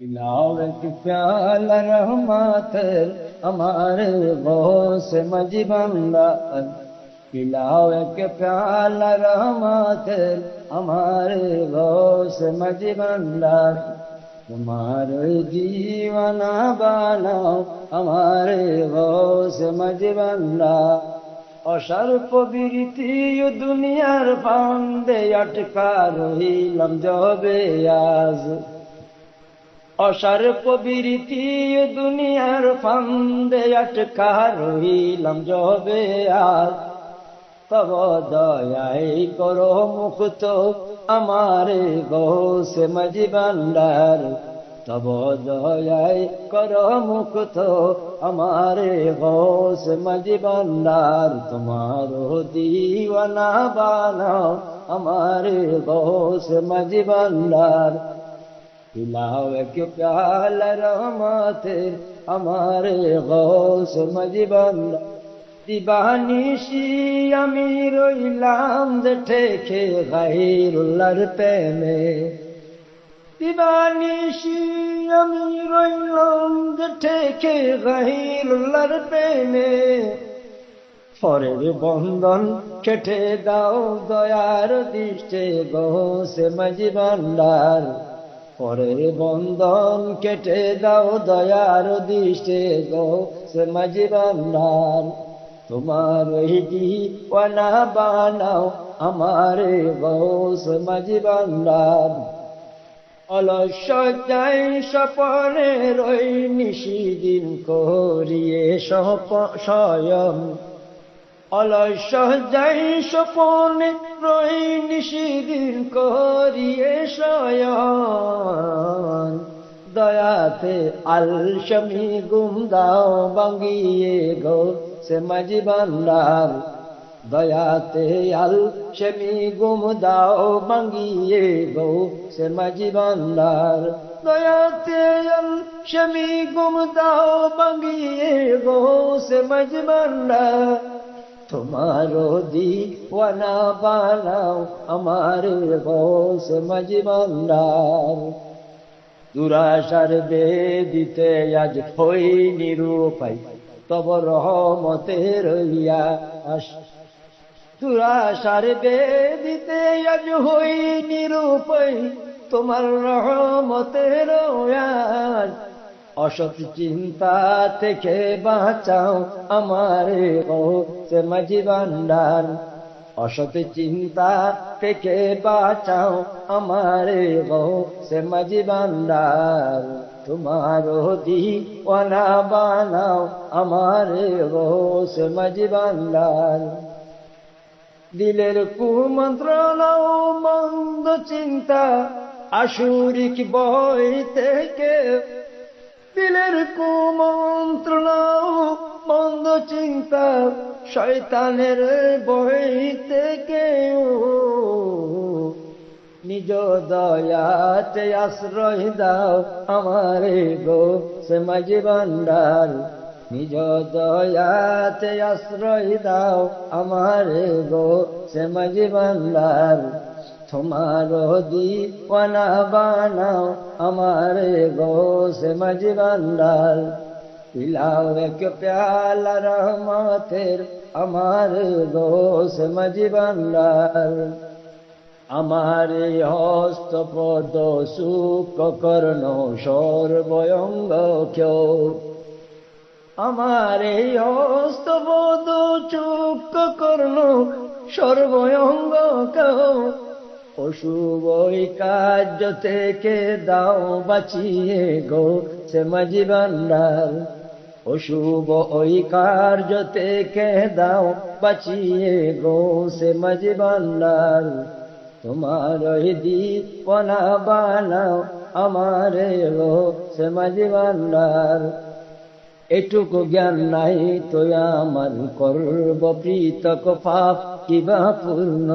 पिलाओ एक प्याला रहमत हमारे गौस मजबंदार पिलाओ एक प्याला रहमत हमारे गौस मजबंदार तुम्हारे जीवना बानाओ हमारे गौस मजबंदार অসর্প বিরতি দুনিয়ার ফান্দে আটকা রহিলাম জবে আজ অসর্প বিরতি দুনিয়ার ফান্দে আটকা রহিলাম জবে আজ তব দয়াই করো মুক্ত আমারে গোস মজিবান্ডার তব দয়াই কর মুক্ত আমারে গোস মজিবান্ডার তোমার দিওয়ানা বানাও আমারে গোস মজিবান্ডার पिलाओ एक प्याल रहमत हमारे गौस मजबंद দিবানিশি আমি রইলাম যে ঠেকে গাইরুল্লার প্রেমে দিবানিশি আমি রইলাম যে ঠেকে গাইরুল্লার প্রেমে পরের বন্ধন কেটে দাও দয়ার দৃষ্টে গোসে মজিবান্ডার পরের বন্ধন কেটে দাও দয়ার দৃষ্টে গো, সে মজিবান্ডার তোমার ওয়ানা বানাও আমারে গো সে মজিবান্ডার অলসজ্জাই সপনে রই নিশিদিন করিয়ে সপ স্বয়ং অলসজ্জাই সপনে রই নিশিদিন করিয়ে শয়ন। দয়াতে আলসমি গুম দাও বাঙ্গিয়ে গো সে মাঝি বান্দার দয়াতে আল সেমি গুম দাও বাঙ্গিয়ে গো সে মাঝি বান্দার দয়াতে আল সেমি গুম দাও বাঙ্গিয়ে গো সে মাঝি বান্দার তোমারো দিওয়ানা বানাও, আমার গোস মজবন্দার দুরাশার বেদিতে আজ হই নিরূপাই তব রহমতের ইয়াস দুরাশার বেদিতে আজ হই নিরূপাই তোমার রহমতের ইয়াস অসৎ চিন্তা থেকে বাঁচাও আমারে সে মাঝি বান্ডার অসৎ চিন্তা থেকে বাঁচাও আমারে সে মাঝি বান্ডার তোমার দিওয়ানা বানাও আমারে সে মাঝি বান্ডার দিলের কুমন্ত্রণাও মন্দ চিন্তা আসুরিক বই থেকে দিলের কুমন্ত্রণাও মন্দ চিন্তা শয়তানের বই থেকে নিজ দয়াতে আশ্রয় দাও আমারে গো সে মাঝি ভান্ডার। নিজ দয়াতে আশ্রয় দাও আমারে গো সে মাঝি ভান্ডার। তোমার দিওয়ানা বানাও, আমারে গো সে মাঝি বান্দার পিলাও এক প্যালা রহমতের, আমার গো সে মাঝি বান্দার আমারে হস্ত পদ সুখ কর্ণ সর্বয়ঙ্গ কেউ আমারে হস্ত পদ চুক কর্ণ সর্বয়ঙ্গ কেউ অশুভ ওই কার্য থেকে দাও বাঁচিয়ে গো সে মাঝি বান্ডার অশুভ ওই কার্য থেকে দাও বাঁচিয়ে গো সে মাঝি বান্ডার তোমার দীপনা বানাও আমারে গো সে মাঝি এটুকু জ্ঞান নাই তো আমার করব প্রীতক পাপ কিবা পূর্ণ।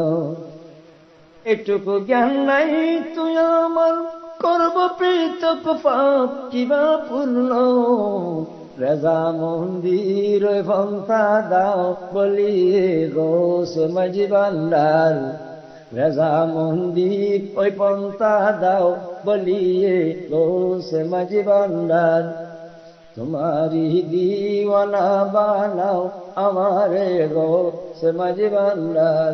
এটুকু জ্ঞান নাই, তুই আমার করব পৃথক পাপ, কিবা পূর্ণ। রেজা মন্দির ভংসা দাও বলি গোস মাঝি বান্ডার রেজা মন্দির ওই পন্থা দাও বলিয়ে গোসে মাঝি ভান্ডার তোমারি দিওয়ানা বানাও আমারে গো সে মাঝি ভান্ডার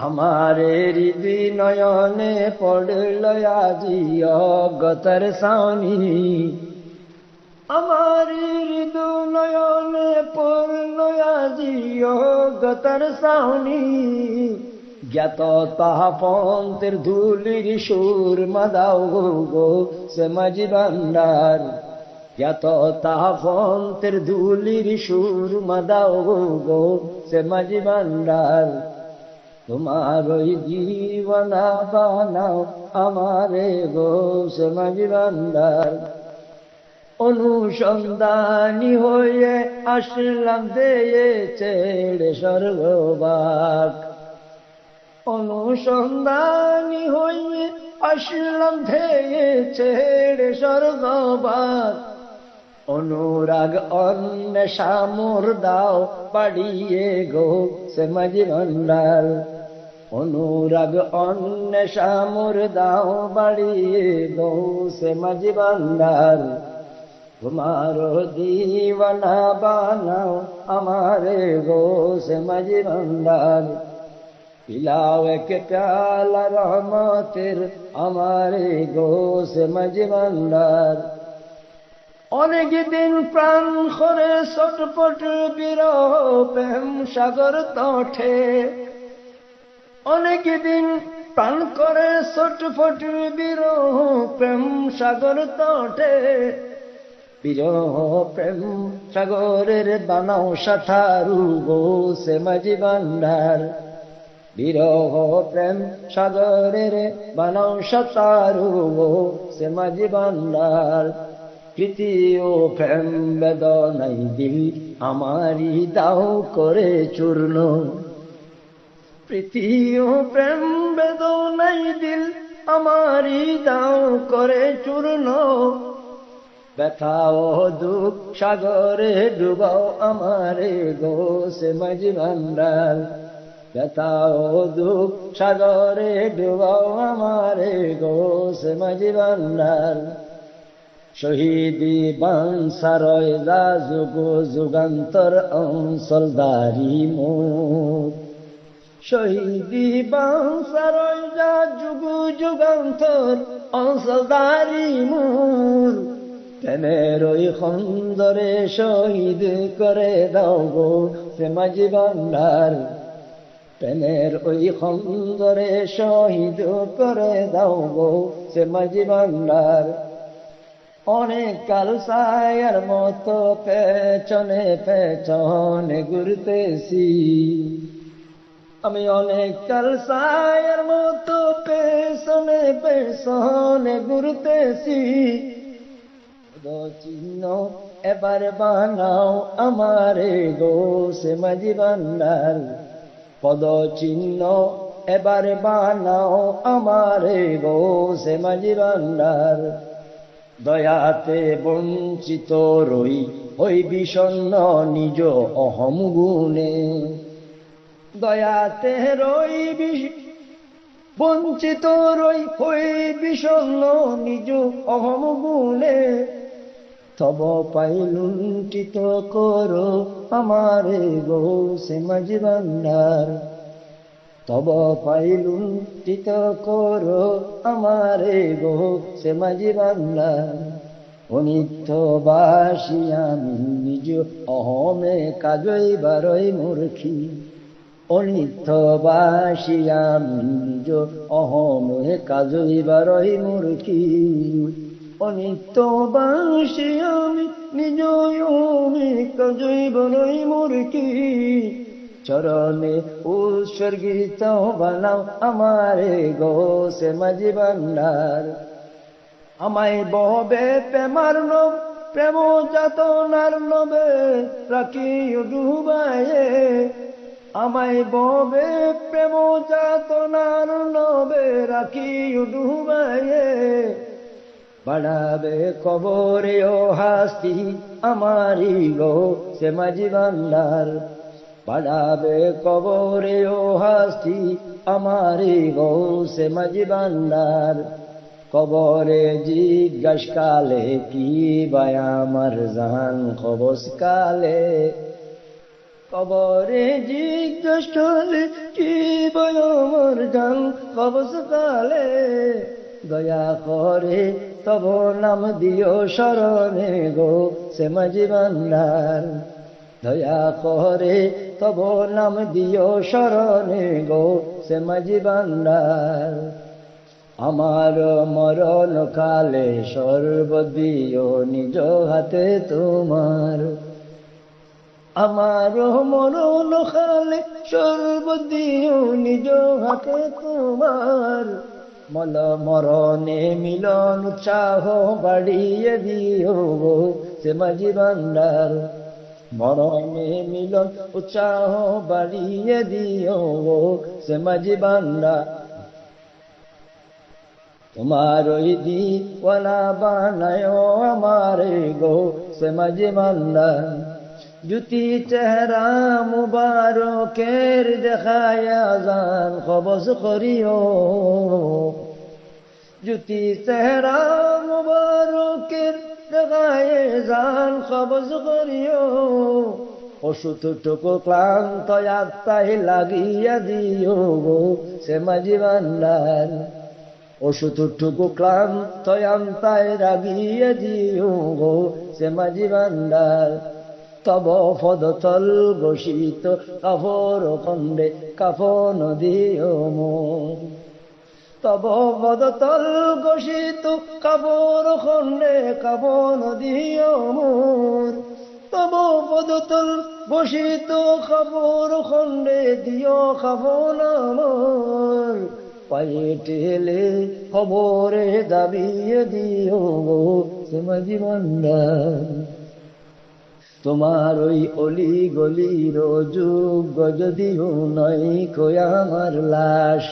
আমারে হৃদি নয়নে পড়ল আজি অগতর সাউনি। আমার হৃদু নয়নে পড়ল আজি অগতর সাউনি। জ্ঞাত তাহা পন্থের ধুলির সুর মাদাও গো সে মাঝি ভান্ডার। জ্ঞাত তাহা পন্থের ধুলির সুর মাদাও গো সে মাঝি ভান্ডার। তোমার ওই জীবনা বানাও আমারে গো সে মাঝি অনুসন্ধানী হয়ে আসলাম দেয়ে ছেড়ে স্বর্গবাক। অনুসন্ধানী হয়ে আসলাম ধেয়ে ছেড়ে স্বর্গবাক। অনুরাগ অন্য সামর দাও, পাড়িয়ে গো সে মাঝি ভান্ডার অনুরাগ অন্য সামর দাও বাড়িয়ে সে মাঝি ভান্ডার। তোমার দিওয়ানা বানাও আমারে গো সে মাঝি ভান্ডার। পিলাও এক প্যালা রহমতের আমারে গো সে মাঝি ভান্ডার। অনেক দিন প্রাণ করে ছটপট বিরহ প্রেম সাগর তঠে অনেক দিন প্রাণ করে ছটফট বিরহ প্রেম সাগর তঠে বিরহ প্রেম সাগরের বানাও সাঁথারু গো সে মাঝি ভান্ডার। বিরহ প্রেম সাগরের বানাও সাঁতারু গো সে মাঝি ভান্ডার। তৃতীয় প্রেম বেদনাই দিল আমারি দাও করে চূর্ণ। তৃতীয় প্রেম বেদনাই দিল আমারি দাও করে চূর্ণ। ব্যথা ও দুঃখ সাগরে ডুবাও আমারে গো সে মাঝি ব্যথা ও দুঃখ সাগরে ডুবাও আমারে গো সে মাঝি ভান্ডার শহীদি বাংসারয় যা যুগ যুগান্তর অঞ্চলদারি মুখ শহীদি বাংসারয় যুগ যুগান্তর অঞ্চলদারি মুখ প্রেমের ওই খন্দরে শহীদ করে দাও গো সে মাঝি ভান্ডার প্রেমের ওই খন্দরে শহীদ করে দাও গো মাঝি ভান্ডার অনেক কাল সায়ার মতো পেছনে পেছনে ঘুরতেছি। আমি অনেক কাল সায়ার মতো পেছনে পেছনে ঘুরতেছি। চিহ্ন এবার বানাও আমারে গো সে মাঝি ভান্ডার পদ চিহ্ন এবার বানাও আমারে গো সে মাঝি ভান্ডার দয়াতে বঞ্চিত রই, ওই বিষণ্ন নিজ অহম গুণে। দয়াতে রই বঞ্চিত রই ওই বিষণ্ন নিজ অহম গুণে তব পাই লুণ্ঠিত করো আমারে গো সে মাঝি ভান্ডার তব পাই লুণ্ঠিত করো আমারে গো সে মাঝি ভান্ডার অনিত্যবাসী আমি নিজ অহমে কাজই বারই মূর্খী। অনিত্যবাসী আমি অহমে কাজই বারই মূর্খী অনিত্যবাসী আমি নিজ অহমে কাজই বারই মূর্খী চরণে উৎসর্গিত বানাও আমারে গো সে মাঝি ভান্ডার। আমায় বহবে প্রেমার নব প্রেম যাতনার নবে রাখি ডুবায়ে আমায় ববে প্রেম যাতনার নবে রাখি ডুবায়ে বাড়াবে কবরে ও হাস্তি আমারি গো, সে মাঝি ভান্ডার। বাড়াবে কবরে ও হাস্তি আমারি গৌসে মাঝি বান্দার কবরে জিজ্ঞাসকালে কি বায় আমার জান কবস কালে? কবরে জিজ্ঞাস কালে কি বায় আমার জান কবস দয়া করে তব নাম দিও শরণে গো সে মাঝি দয়া করে তব নাম দিও শরণে গো সে মাঝি আমার মরণ কালে সর্বদিও নিজ হাতে তোমার আমার মরণ কালে সর্বদিও নিজ হাতে তোমার। মল মরণে মিলন উৎসাহ বাড়িয়ে দিও গো সে মাঝি বান্দার মরণে মিলন উৎসাহ বাড়িয়ে দিও গো সে মাঝি বান্দার তোমার ওই দিওয়ালা বানায় আমারে গো সে মাঝে মাল্লা জুতি চেহারা মুবারকের দেখায় জান কবজ করিও। জুতি চেহারা মুবারকের দেখায় জান কবজ করিও। ওষুধটুকু ক্লান্ত আত্মায় লাগিয়া দিও গো সে মাঝি বান্দার ওষুধটুকু ক্লান্ত আন্তায় রাগিয়ে দিও গো সে মাঝি তব পদতল বসিত কাফর খণ্ডে কাফন দিও মোর তব পদতল বসিত কাপড় খণ্ডে কাফন দিও মোর তব পদতল বসিত কাপড় খণ্ডে দিও কাফন মোর পায়ে টেলে খবরে দাবিয়ে দিও গো সমাজি মন্ডার তোমার ওই অলি গলির যুগ যদিও নয় কয়া আমার লাশ।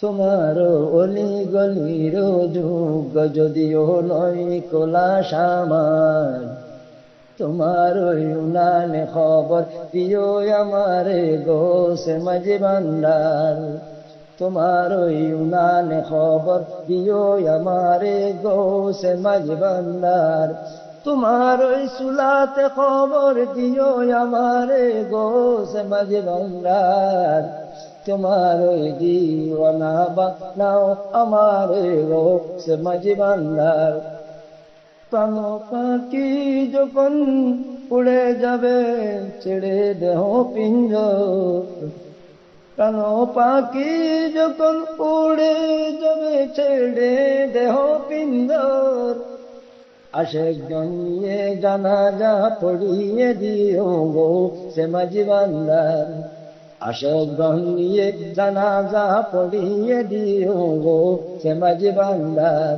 তোমার অলি গলির যুগ যদিও নয় কলাশ আমার। তোমার ওই উনানে খবর দিও আমারে গো মাঝে বান্ডার তোমার ওই উনানে খবর দিও আমারে গো মাঝ বান্দার তোমার ওই সুলাতে খবর দিও আমারে গো সে মাঝ বান্দার তোমার ওই দিওয়ানা বানাও আমারে গো সে মাঝ বান্দার প্রাণ পাখি যখন উড়ে যাবে, ছেড়ে দেহ পিঞ্জ প্রাণ পাখি যখন উড়ে যাবে, ছেড়ে দেহ পিন্দর আসে গিয়ে জানা যা পড়িয়ে দিও গো সে মাঝি বান্দার। আসে গিয়ে জানা যা পড়িয়ে দিও গো সে মাঝি বান্দার।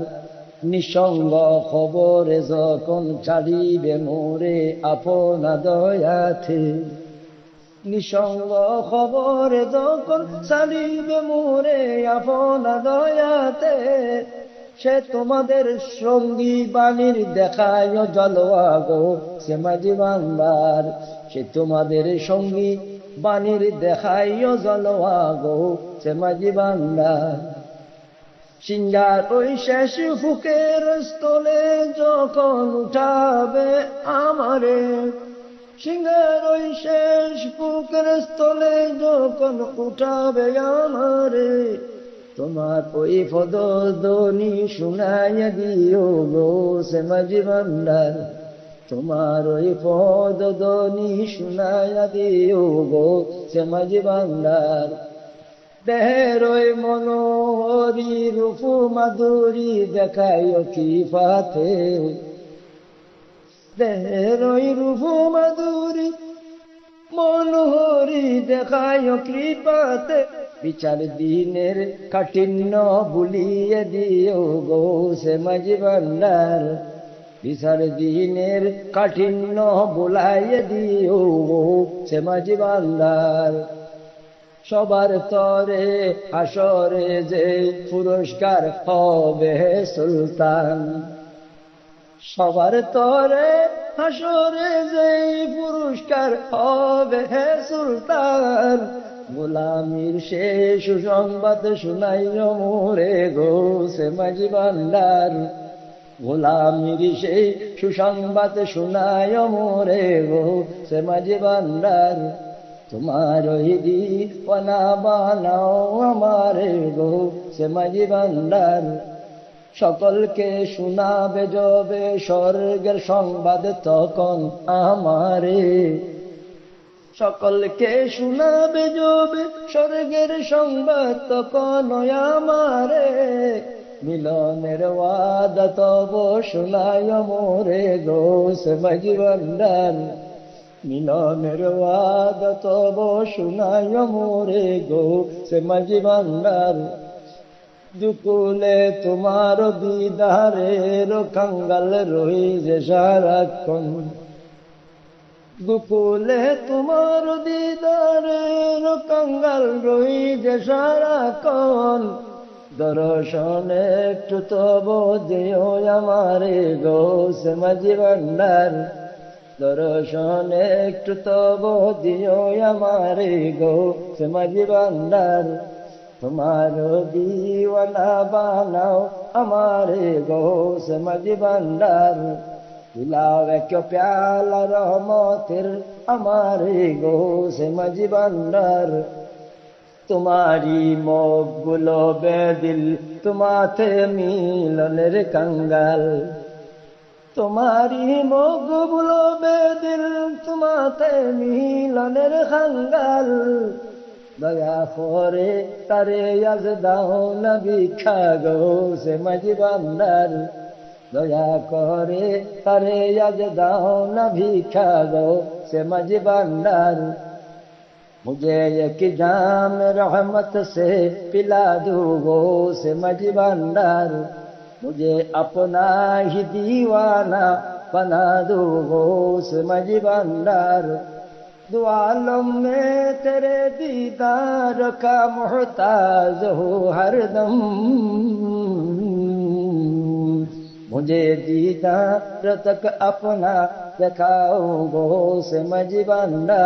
নিঃসঙ্গ খবরে যখন ছাড়িবে মোরে আপনা দয়াতে। নিঃসঙ্গ খবর যখন সারিবে মোরে আপনা দয়াতে। সে তোমাদের সঙ্গী বাণীর দেখায় জলওয়া গো, সে মাঝি বাংলার। সে তোমাদের সঙ্গী বাণীর দেখায় জলওয়া গো, সে মাঝি বাংলার। সিঙ্গার ওই শেষ ফুকের স্থলে যখন উঠাবে আমারে, সিংহের ওই শেষ ফুকের স্থলে যখন উঠাবে আমারে তোমার ওই পদধ্বনি শুনাই দিও গো সে মাঝি ভান্ডার তোমার ওই পদধ্বনি শুনাই দিও গো সে মাঝি ভান্ডার দেহের ওই মনোহরি রূপু মাধুরী দেখাই কি পাতে দেহের ওই রূপ মাধুরী মনোহরি দেখায় কৃপাতে বিচার দিনের কাঠিন্য বুলিয়ে দিও গো সে মাঝি ভান্ডার বিচার দিনের কাঠিন্য বুলাইয়ে দিও গো সে মাঝি ভান্ডার সবার তরে আসরে যে পুরস্কার হবে সুলতান। সবার তরে হাসরে যে পুরস্কার হবে সুলতান। গোলামির সে সুসংবাদ শুনাইও মোরে গো সে মাঝি ভান্ডার। গোলামির সেই সুসংবাদ শুনায় মোরে গো সে মাঝি ভান্ডার। তোমার ওই দিওয়ানা বানাও আমারে গো সে মাঝি ভান্ডার। সকলকে শোনাবে যবে স্বর্গের সংবাদ তখন আমারে। সকলকে শোনাবে যবে স্বর্গের সংবাদ তখন আমারে। মিলনের ওয়াদ তব শোনায় মোরে গোস মাঝি ভান্ডার মিলনের ওয়াদ তব শোনায় মোরে গোস মাঝি ভান্ডার দুকুলে তোমার দিদারের কাঙ্গাল রই যে সারাক্ষণ। দুকুলে তোমার দিদারের কাঙ্গাল রই যে সারাক্ষণ। দর্শনে একটু তব দেও আমারে গোস মাঝি ভান্ডার। দর্শনে একটু তব দিও আমারে গোস মাঝি ভান্ডার। তোমার দিওয়ানা বানাও আমারে গোস মাঝি ভান্ডার। দিলাও এক প্যালা রহমতের আমারে গোস মাঝি ভান্ডার তোমারি মগুলো বেদিল তোমাতে মিলনের কঙ্গাল তোমারি মগুলো বেদিল তোমাতে মিলনের কঙ্গাল দয়া করে তারে আজ দাও না ভিক্ষা গো সে মাঝি বান্দার দয়া করে তারে আজ দাও না ভিক্ষা গো সে মাঝি বান্দার मुझे एक जाम रहमत से पिला दो गो से मजी भंडार मुझे अपना ही दीवाना बना दो गो से मजी भंडार दुआलम में तेरे दीदार का मोहताज हो हरदम मुझे जीना तक अपना दिखाओ गो समझ बंदा